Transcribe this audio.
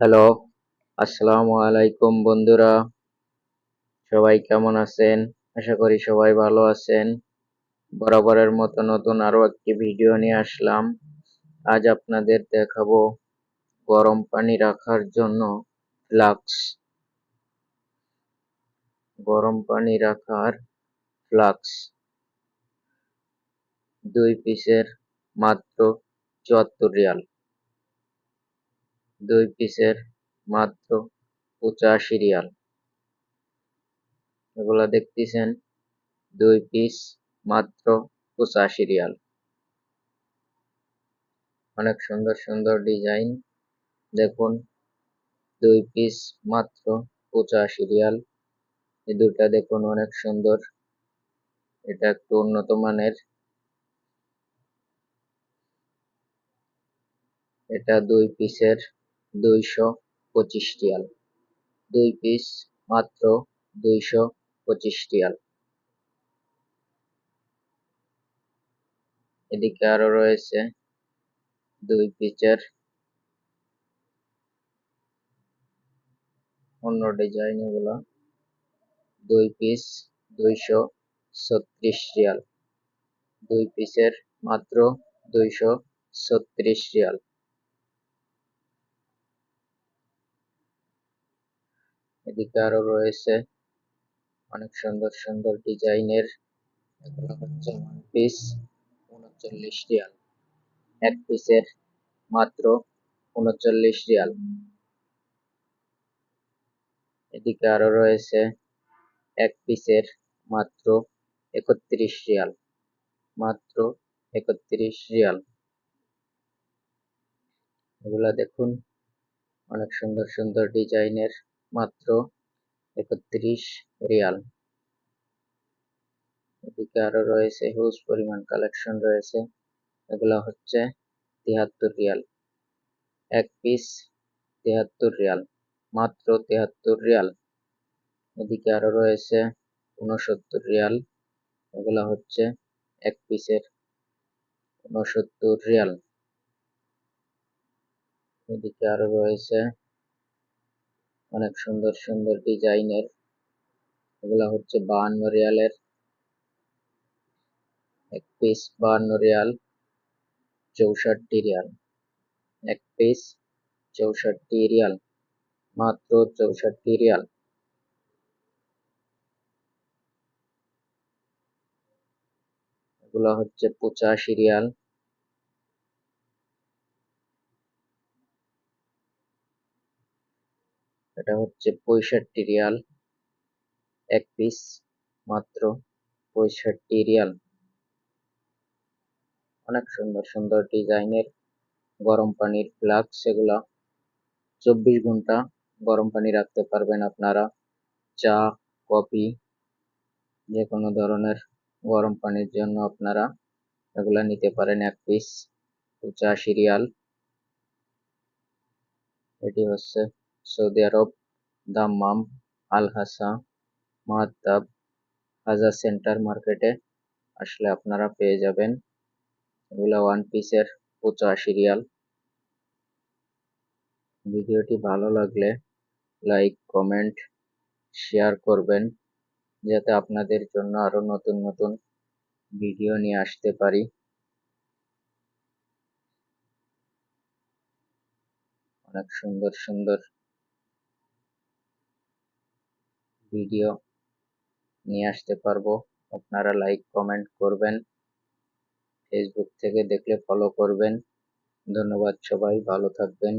Hello, আসসালামু আলাইকুম বন্ধুরা। সবাই কেমন আছেন? আশা করি সবাই ভালো আছেন। বরাবরের মতো নতুন আরও একটি ভিডিও নিয়ে আসলাম। আজ আপনাদের দেখাবো গরম পানি রাখার জন্য ফ্লাক্স। গরম পানি রাখার ফ্লাক্স। দুই পিসের মাত্র চুয়াত্তর রিয়াল। দুই পিসের মাত্র পঁচাশি রিয়াল। এগুলা দেখতেছেন, দুই পিস মাত্র পঁচাশি রিয়াল। অনেক সুন্দর সুন্দর ডিজাইন। দেখুন, দুই পিস মাত্র পঁচাশি রিয়াল। এই দুটা দেখুন অনেক সুন্দর। এটা একটু উন্নত মানের। এটা দুই পিসের দুইশো পঁচিশ রিয়াল। দুই পিস মাত্র দুইশো পঁচিশ রিয়াল। এদিকে আরও রয়েছে দুই পিচের অন্য ডিজাইন এগুলো। দুই পিস দুইশো ছত্রিশ রিয়াল। দুই পিসের মাত্র দুইশো ছত্রিশ রিয়াল। এদিকে আরও রয়েছে অনেক সুন্দর সুন্দর ডিজাইনের এগুলো হচ্ছে ওয়ান পিস উনচল্লিশ রিয়াল। এক পিসের মাত্র উনচল্লিশ রিয়াল। এদিকে আরও রয়েছে এক পিসের মাত্র একত্রিশ রিয়াল। মাত্র একত্রিশ রিয়াল। এগুলা দেখুন, অনেক সুন্দর সুন্দর ডিজাইনের মাত্র একত্রিশ রিয়াল। এদিকে আরও রয়েছে হিউজ পরিমাণ কালেকশন রয়েছে। এগুলা হচ্ছে তিয়াত্তর রিয়াল। এক পিস তিয়াত্তর রিয়াল, মাত্র তিয়াত্তর রিয়াল। এদিকে আরও রয়েছে উনসত্তর রিয়াল, এগুলা হচ্ছে এক পিসের উনসত্তর রিয়াল। এদিকে আরও রয়েছে অনেক সুন্দর সুন্দর ডিজাইনের। এগুলা হচ্ছে বাহান্ন রিয়ালের। এক পিস বাহান্ন রিয়াল, চৌষট্টি রিয়াল। এক পিস চৌষট্টি রিয়াল, মাত্র চৌষট্টি রিয়াল। এগুলো হচ্ছে পঁচাশি রিয়াল। এটা হচ্ছে পঁয়ষট্টি রিয়াল এক পিস মাত্র পঁয়ষট্টি রিয়াল। অনেক সুন্দর সুন্দর ডিজাইনের গরম পানির ফ্লাক্স এগুলা। চব্বিশ ঘণ্টা গরম পানি রাখতে পারবেন আপনারা। চা, কফি যে কোনো ধরনের গরম পানির জন্য আপনারা এগুলা নিতে পারেন এক পিস পঁচাশি রিয়াল। এটি হচ্ছে সৌদি আরব, দাম্মাম আল হাসা মাহাত্তাব হাজা সেন্টার মার্কেটে আসলে আপনারা পেয়ে যাবেন। এগুলা ওয়ান পিসের পঁচাশি রিয়াল। ভিডিওটি ভালো লাগলে লাইক কমেন্ট শেয়ার করবেন, যাতে আপনাদের জন্য আরও নতুন নতুন ভিডিও নিয়ে আসতে পারি। অনেক সুন্দর সুন্দর ভিডিও নিয়ে আসতে পারব। আপনারা লাইক কমেন্ট করবেন। ফেসবুক থেকে দেখলে ফলো করবেন। ধন্যবাদ সবাই, ভালো থাকবেন।